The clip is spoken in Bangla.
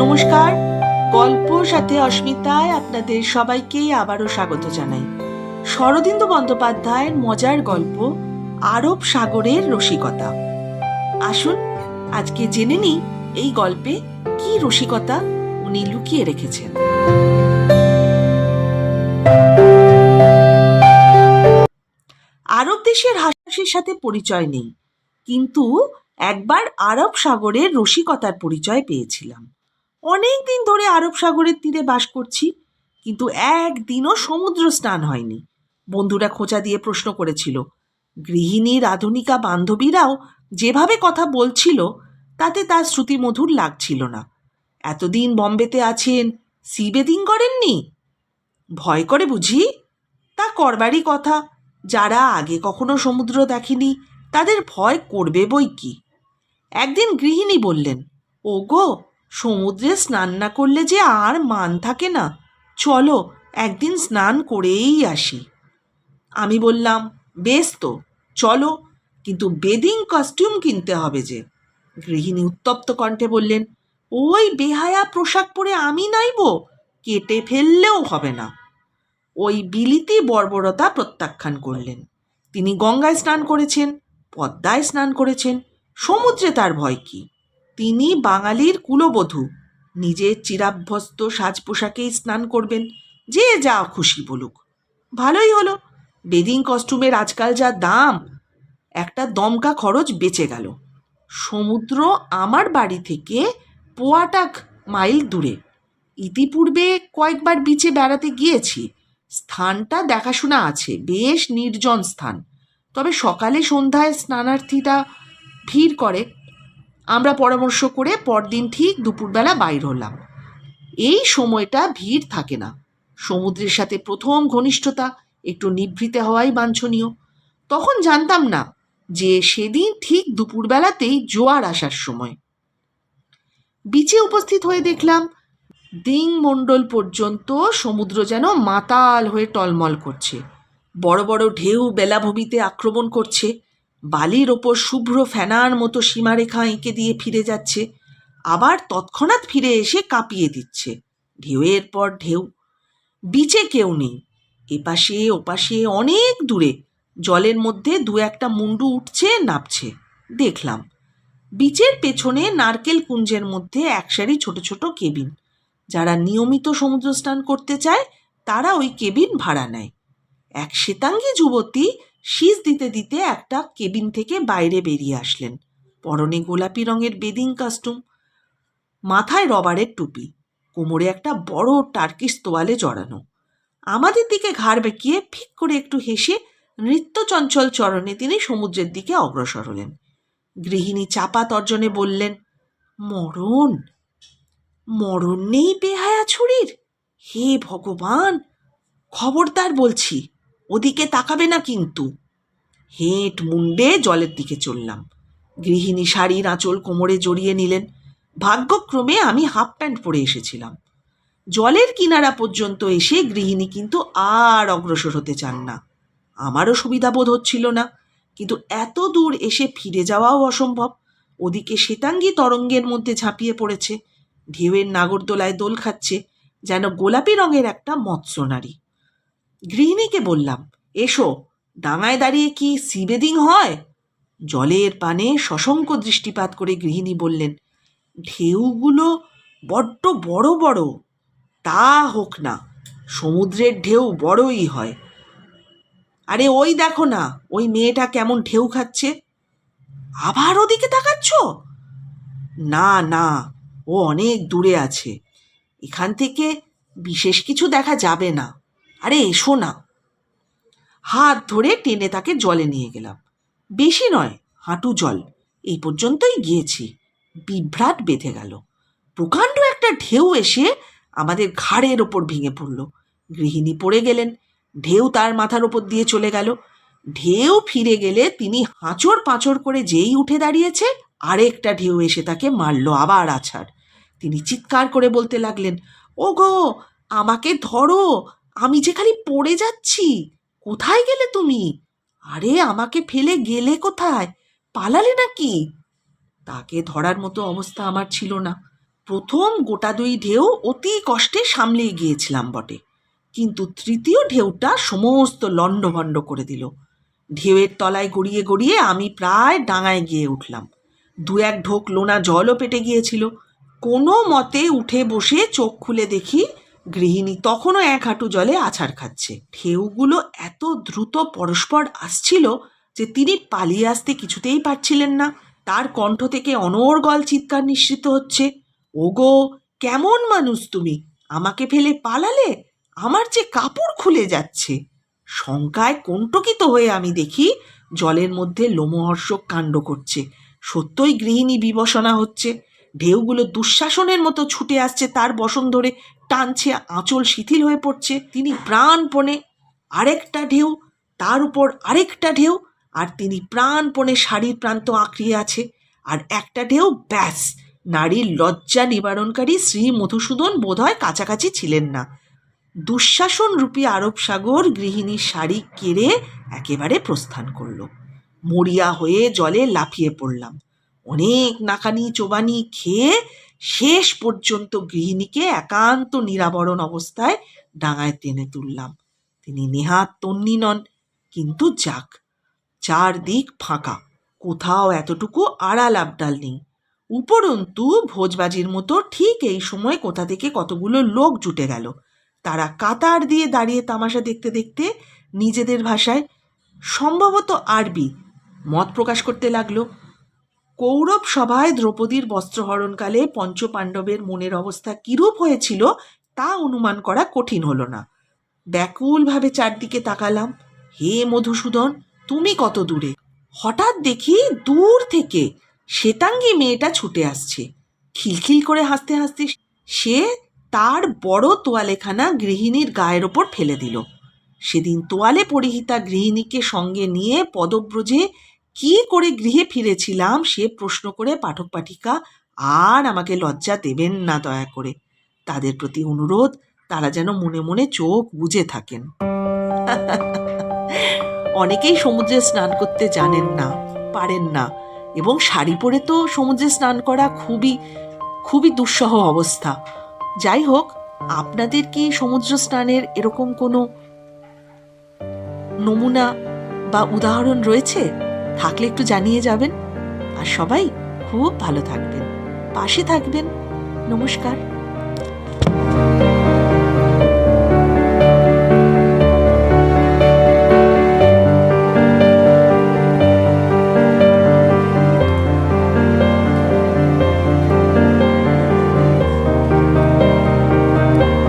নমস্কার গল্প সাথে অস্মিতায় আপনাদের সবাইকে আবারও স্বাগত জানাই। শরদিন্দু বন্দ্যোপাধ্যায়ের মজার গল্প, আরব সাগরের রসিকতা। আসুন, আজকে জেনে নিই এই গল্পে কি রসিকতা উনি লুকিয়ে রেখেছেন। আরব দেশের হাসির সাথে পরিচয় নেই, কিন্তু একবার আরব সাগরের রসিকতার পরিচয় পেয়েছিলাম। অনেক দিন ধরে আরব সাগরের তীরে বাস করছি, কিন্তু একদিনও সমুদ্র স্নান হয়নি। বন্ধুরা খোঁচা দিয়ে প্রশ্ন করেছিল গৃহিণীর আধুনিকা বান্ধবীরাও যেভাবে কথা বলছিল, তাতে তার শ্রুতিমধুর লাগছিল না। এতদিন বম্বেতে আছেন, সি বেদিং করেননি? ভয় করে বুঝি? তা করবারই কথা। যারা আগে কখনো সমুদ্র দেখেনি, তাদের ভয় করবে বই কি? একদিন গৃহিণী বললেন, ওগো, সমুদ্রে স্নান না করলে যে আর মান থাকে না। চলো একদিন স্নান করেই আসি। আমি বললাম, বেশ তো, চলো, কিন্তু বেদিং কস্টিউম কিনতে হবে যে। গৃহিণী উত্তপ্ত কণ্ঠে বললেন, ওই বেহায়া পোশাক পরে আমি নাইব কেটে ফেললেও হবে না। ওই বিলিতি বর্বরতা প্রত্যাখ্যান করলেন। তিনি গঙ্গায় স্নান করেছেন, পদ্মায় স্নান করেছেন সমুদ্রে তার ভয় কি? তিনি বাঙালির কুলবধূ। নিজের চিরাভ্যস্ত সাজ পোশাকেই স্নান করবেন, যে যা খুশি বলুক। ভালোই হলো। বেদিং কস্টিউমের আজকাল যা দাম, একটা দমকা খরচ বেঁচে গেল। সমুদ্র আমার বাড়ি থেকে পোয়াটাক মাইল দূরে। ইতিপূর্বে কয়েকবার বিচে বেড়াতে গিয়েছি। স্থানটা দেখাশোনা আছে, বেশ নির্জন স্থান। তবে সকালে সন্ধ্যায় স্নানার্থীরা ভিড় করে। আমরা পরামর্শ করে পরদিন ঠিক দুপুরবেলা বাইর হলাম। এই সময়টা ভিড় থাকে না। সমুদ্রের সাথে প্রথম ঘনিষ্ঠতা, একটু নিভৃতে হওয়াই বাঞ্ছনীয়। তখন জানতাম না যে সেদিন ঠিক দুপুরবেলাতেই জোয়ার আসার সময়। বিচে উপস্থিত হয়ে দেখলাম, দিং মণ্ডল পর্যন্ত সমুদ্র যেন মাতাল হয়ে টলমল করছে। বড় বড় ঢেউ বেলাভূমিতে আক্রমণ করছে। বালির ওপর শুভ্র ফেনার মতো সীমারেখা এঁকে দিয়ে ফিরে যাচ্ছে। আবার তৎক্ষণাৎ ফিরে এসে কাঁপিয়ে দিচ্ছে। ঢেউয়ের পর ঢেউ। বিচে কেউ নেই। এপাশে, ওপাশে, অনেক দূরে। জলের মধ্যে দু একটা মুন্ডু উঠছে, নাপছে। দেখলাম। বিচের পেছনে নারকেল কুঞ্জের মধ্যে একসারি ছোট ছোট কেবিন। যারা নিয়মিত সমুদ্র স্নান করতে চায়, তারা ওই কেবিন ভাড়া নেয়। এক শ্বেতাঙ্গী যুবতী শীষ দিতে দিতে একটা কেবিন থেকে বাইরে বেরিয়ে আসলেন। পরনে গোলাপি রঙের বেদিং কাস্টুম, মাথায় রবারের টুপি, কোমরে একটা বড় টার্কিস তোয়ালে জড়ানো। আমাদের দিকে ঘাড় বেঁকিয়ে ফিক করে একটু হেসে নৃত্য চঞ্চল চরণে তিনি সমুদ্রের দিকে অগ্রসর হলেন। গৃহিণী চাপা তর্জনে বললেন, মরণ মরণ নেই বেহায়া ছুরির। হে ভগবান, খবরদার বলছি। ওদিকে তাকাবে না কিন্তু। হেঁট মুন্ডে জলের দিকে চললাম। গৃহিণী শাড়ির আঁচল কোমরে জড়িয়ে নিলেন। ভাগ্যক্রমে আমি হাফ প্যান্ট পরে এসেছিলাম। জলের কিনারা পর্যন্ত এসে গৃহিণী কিন্তু আর অগ্রসর হতে চান না। আমারও সুবিধা বোধ হচ্ছিল না, কিন্তু এত দূর এসে ফিরে যাওয়াও অসম্ভব। ওদিকে শ্বেতাঙ্গী তরঙ্গের মধ্যে ঝাঁপিয়ে পড়েছে। ঢেউয়ের নাগরদোলায় দোল খাচ্ছে যেন গোলাপি রঙের একটা মৎস্য নারী। গৃহিণীকে বললাম? এসো, ডাঙায় দাঁড়িয়ে কি সিবেদিং হয়? জলের পানে সশঙ্ক দৃষ্টিপাত করে গৃহিণী বললেন, ঢেউগুলো বড্ড বড় বড়। তা হোক না, সমুদ্রের ঢেউ বড়ই হয়। আরে ওই দেখো না, ওই মেয়েটা কেমন ঢেউ খাচ্ছে। আবার ওদিকে তাকাচ্ছ? না না, ও অনেক দূরে আছে। এখান থেকে বিশেষ কিছু দেখা যাবে না। আরে এসো না হাত ধরে টেনে তাকে জলে নিয়ে গেলাম। বেশি নয়, হাঁটু জল। এই পর্যন্তই গিয়েছি। বিভ্রাট বেঁধে গেল। প্রকাণ্ড একটা ঢেউ এসে আমাদের ঘাড়ের ওপর ভেঙে পড়ল। গৃহিণী পড়ে গেলেন। ঢেউ তার মাথার ওপর দিয়ে চলে গেল। ঢেউ ফিরে গেলে তিনি হাঁচড় পাঁচড় করে যেই উঠে দাঁড়িয়েছে, আরেকটা ঢেউ এসে তাকে মারল আবার আছাড়। তিনি চিৎকার করে বলতে লাগলেন ও গো আমাকে ধরো আমি যে খালি পড়ে যাচ্ছি, কোথায় গেলে তুমি? আরে, আমাকে ফেলে গেলে কোথায়? পালালে নাকি? তাকে ধরার মতো অবস্থা আমার ছিল না। প্রথম গোটা দুই ঢেউ অতি কষ্টে সামলে গিয়েছিলাম বটে। কিন্তু তৃতীয় ঢেউটা সমস্ত লণ্ডভণ্ড করে দিল। ঢেউয়ের তলায় গড়িয়ে গড়িয়ে আমি প্রায় ডাঙায় গিয়ে উঠলাম। দু এক ঢোক লোনা জলও পেটে গিয়েছিল। কোনো মতে উঠে বসে চোখ খুলে দেখি গৃহিণী তখনও এক হাঁটু জলে আছাড় খাচ্ছে। ঢেউগুলো এত দ্রুত পরস্পর আসছিল যে তিনি পালিয়ে আসতে কিছুতেই পারছিলেন না। তার কণ্ঠ থেকে অনর্গল চিৎকার নিঃসৃত হচ্ছে। ওগো, কেমন মানুষ তুমি? আমাকে ফেলে পালালে? আমার যে কাপড় খুলে যাচ্ছে। শঙ্কায় কণ্টকিত হয়ে আমি দেখি জলের মধ্যে লোমহর্ষক কাণ্ড করছে। সত্যই গৃহিণী বিবসনা হচ্ছে। ঢেউগুলো দুঃশাসনের মতো ছুটে আসছে তার বসন ধরে। টানছে, আঁচল শিথিল হয়ে পড়ছে। তিনি প্রাণপণে আরেকটা ঢেউ, তার উপর আরেকটা ঢেউ, আর তিনি প্রাণপণে শাড়ির প্রান্ত আঁকড়িয়ে আছে। আর একটা ঢেউ, ব্যাস! নারীর লজ্জা নিবারণকারী শ্রী মধুসূদন বোধহয় কাছাকাছি ছিলেন না। দুঃশাসন রূপী আরব সাগর গৃহিণীর শাড়ি কেড়ে একেবারে প্রস্থান করল। মরিয়া হয়ে জলে লাফিয়ে পড়লাম। অনেক নাকানি, চোবানি খেয়ে শেষ পর্যন্ত গৃহিণীকে একান্ত নিরাবরণ অবস্থায় ডাঙায় টেনে তুললাম। তিনি নেহাত তন্নি নন, কিন্তু যাক চারদিক ফাঁকা, কোথাও এতটুকু আড়াল আবডাল নেই। উপরন্তু ভোজবাজির মতো ঠিক এই সময় কোথা থেকে কতগুলো লোক জুটে গেল। তারা কাতার দিয়ে দাঁড়িয়ে তামাশা দেখতে দেখতে নিজেদের ভাষায় সম্ভবত আরবি মত প্রকাশ করতে লাগল। কৌরব সভায় দ্রৌপদীর বস্ত্রহরণকালে পঞ্চপাণ্ডবের মনের অবস্থা কিরূপ হয়েছিল তা অনুমান করা কঠিন হল না। ব্যাকুলভাবে চারদিকে তাকালাম। হে মধুসূদন, তুমি কত দূরে? হঠাৎ দেখি দূর থেকে শ্বেতাঙ্গী মেয়েটা ছুটে আসছে। খিলখিল করে হাসতে হাসতে সে তার বড় তোয়ালেখানা গৃহিণীর গায়ের ওপর ফেলে দিল। সেদিন তোয়ালে পরিহিতা গৃহিণীকে সঙ্গে নিয়ে পদব্রজে কি করে গৃহে ফিরেছিলাম সে প্রশ্ন করে পাঠক পাঠিকা আর আমাকে লজ্জা দেবেন না দয়া করে। তাদের প্রতি অনুরোধ, তারা যেন মনে মনে চোখ বুজে থাকেন। অনেকেই সমুদ্রে স্নান করতে জানেন না, পারেন না এবং শাড়ি পরে তো সমুদ্রে স্নান করা খুবই খুবই দুঃসহ অবস্থা। যাই হোক, আপনাদের কি সমুদ্র স্নানের এরকম কোনো নমুনা বা উদাহরণ রয়েছে? থাকলে একটু জানিয়ে যাবেন। আর সবাই খুব ভালো থাকবেন। পাশে থাকবেন। নমস্কার।